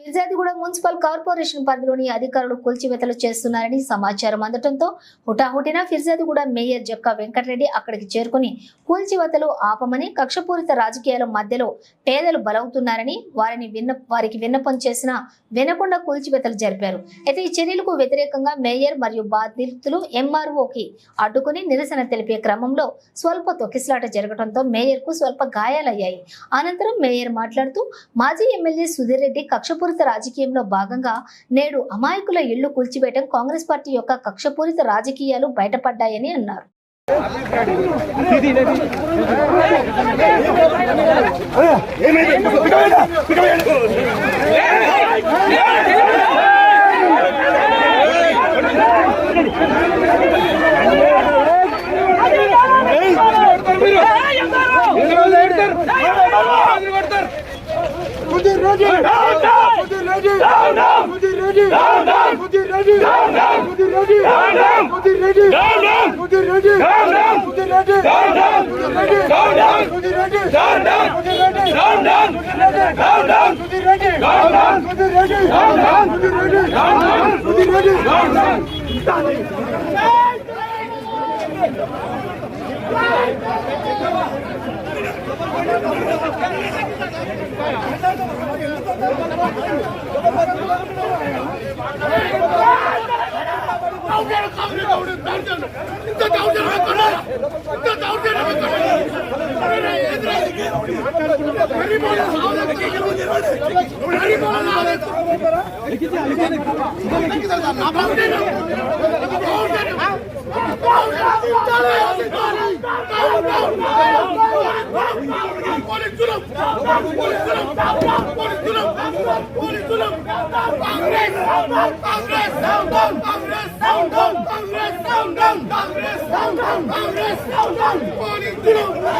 Peerzadiguda municipal corporation పరిధిలోని అధికారులు కూల్చివేతలు చేస్తున్నారని సమాచారం అందటంతో హుటాహుటిన ఫిర్జాదిగూడ మేయర్ జక్క వెంకటరెడ్డి అక్కడికి చేరుకుని కూల్చివేతలు ఆపమని కక్షపూరిత రాజకీయాల మధ్యలో పేదలు బలవుతున్నారని వారిని విన్న వారికి విన్నపం చేసిన వినకుండా కూల్చివేతలు జరిపారు. అయితే ఈ చర్యలకు వ్యతిరేకంగా మేయర్ మరియు బాధితులు ఎంఆర్ఓకి అడ్డుకుని నిరసన తెలిపే క్రమంలో స్వల్ప తొక్కిసలాట జరగడంతో మేయర్కు స్వల్ప గాయాలయ్యాయి. అనంతరం మేయర్ మాట్లాడుతూ మాజీ ఎమ్మెల్యే సుధీర్ రెడ్డి కక్షపూరిత రాజకీయంలో భాగంగా నేడు అమాయకుల ఇళ్ళు కూల్చివేయడం కాంగ్రెస్ పార్టీ యొక్క కక్షపూరిత రాజకీయాలు బయటపడ్డాయని అన్నారు. Mudir ready. Down, down. Modi ready. Down, down. Modi ready. Down, down. Modi ready. Down, down. Modi ready. Down, down. Modi ready. Down, down. Modi ready. Down, down. Modi ready. Down, down. Modi ready. Down, down. Modi ready. Down, down. Modi ready. Down, down. Modi ready. Down, down. Modi ready. Down, down. Modi ready. Down, down. Modi ready. Down, down. Congress! Down, down, Congress! Down, down, Congress! down, down, Congress, down, down, Congress, down, down.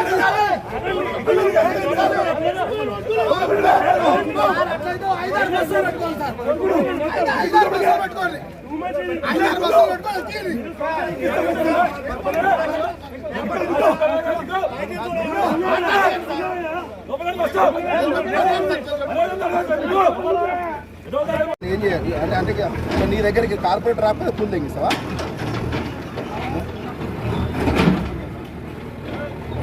ఏం చేయాలి అంటే అంటే నీ దగ్గరికి corporator రాకపోతే పూలు తెగిస్తావా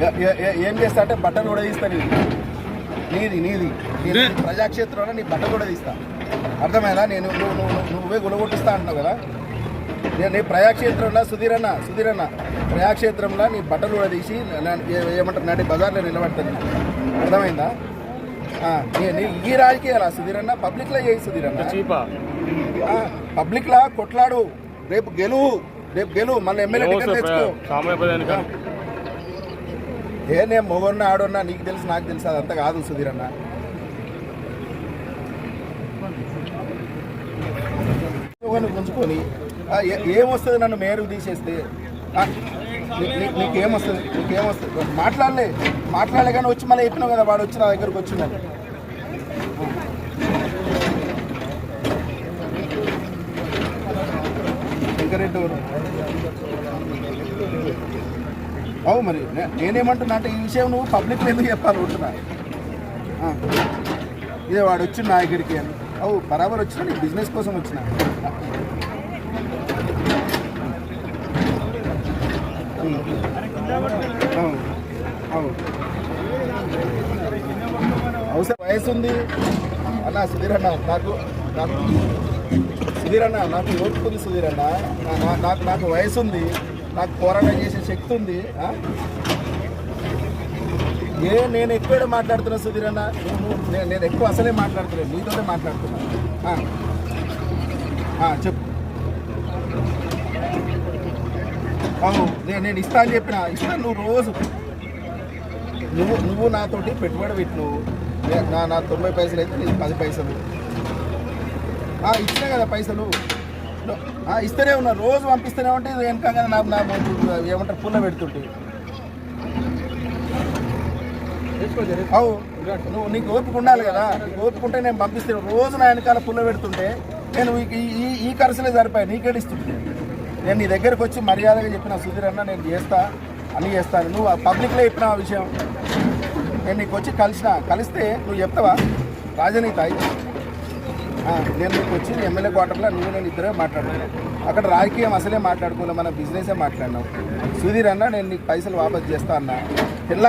ఏ- చేస్తా అంటే బట్టలు కూడా తీస్తా నీది. నీది నీది. ప్రజాక్షేత్రంలో నీ బట్టలు కూడా తీస్తా. అర్థమైందా? నేను నువ్వు నువ్వు నువ్వే గులగొట్టిస్తా అంటున్నావు కదా? నేను నీ ప్రజాక్షేత్రంలో సుధీరన్న సుధీరన్న ప్రజాక్షేత్రంలో నీ బట్టలు కూడా తీసి ఏమంటారు? నాటి బజార్లో నిలబడతాను. అర్థమైందా? ఆ, నీ- నీ ఈ రాజకీయాల? సుధీరన్న పబ్లిక్లో చేయి సుధీరన్న. ఆ, పబ్లిక్ లా కొట్లాడు. రేపు గెలువు. రేపు గెలువు. మళ్ళీ ఎమ్మెల్యే టికెట్ తెచ్చుకో. ఏ నేను మొగన్న ఆడున్నా నీకు తెలుసు నాకు తెలుసు అదంతా కాదు సుధీర్ అన్న. మొగన్ని గుంజుకొని ఏ- ఏమొస్తుంది నన్ను మేరు తీసేస్తే? నీకేమొస్తుంది నీకేమొస్తుంది? మాట్లాడలే మాట్లాడలే కానీ వచ్చి మళ్ళీ చెప్పినావు కదా వాడు వచ్చి నా దగ్గరకు వచ్చిందని. వెంకరెడ్డి ఎవరు? అవు మరి నేనేమంటున్నా అంటే ఈ విషయం నువ్వు పబ్లిక్ ఎందుకు చెప్పాలి ఇదే వాడు వచ్చి నా దగ్గరికి అని. అవు బరాబర్ వచ్చిన నీ బిజినెస్ కోసం వచ్చిన? అవు. అవసరం వయసు ఉంది. అన్న సుధీర్ అన్న నాకు నాకు సుధీర్ అన్న నాకు ఓపిక ఉంది సుధీర్ అన్న. నాకు నాకు వయసు ఉంది. నాకు పోరాటం చేసే శక్తి ఉంది ఏ నేను ఎక్కువ మాట్లాడుతున్నా సుధీర్ అన్న? నువ్వు- నేను నేను ఎక్కువ అసలే మాట్లాడుతున్నాను నీతోనే మాట్లాడుతున్నా. చెప్పు. అవును నేను నేను ఇస్తా అని చెప్పిన. ఇస్తాను నువ్వు రోజు. నువ్వు నువ్వు నాతోటి పెట్టుబడి పెట్టు నే- నా నా తొంభై పైసలు అయితే నీకు పది పైసలు. ఇచ్చినా కదా పైసలు. ఇస్తూనే ఉన్నా. రోజు పంపిస్తూనే ఉంటే ఇది వెనక నాకు నా ఏమంటారు? పుల్ల పెడుతుంటే. అవు నువ్వు నీకు ఓపిక ఉండాలి కదా? ఓపుకుంటే ఓపిక నేను పంపిస్తాను రోజు నా వెనకాల పుల్ల పెడుతుంటే నేను ఈ ఈ ఈ ఖర్చులే సరిపోయి నీకేడిస్తుంటే నేను నీ దగ్గరకు వచ్చి మర్యాదగా చెప్పిన సుధీర్ అన్న నేను చేస్తా అన్నీ చేస్తాను. నువ్వు పబ్లిక్లో చెప్పిన ఆ విషయం. నేను నీకు వచ్చి కలిసిన కలిస్తే నువ్వు చెప్తావా? రాజనీతి అయితే. నేను మీకు వచ్చి ఎమ్మెల్యే క్వార్టర్లో నువ్వు నేను ఇద్దరే మాట్లాడుకున్నాను అక్కడ రాజకీయం అసలే మాట్లాడుకోలే మన బిజినెసే మాట్లాడినాం. సుధీర్ అన్న నేను నీకు పైసలు వాపస్ చేస్తా అన్న. తెల్లారి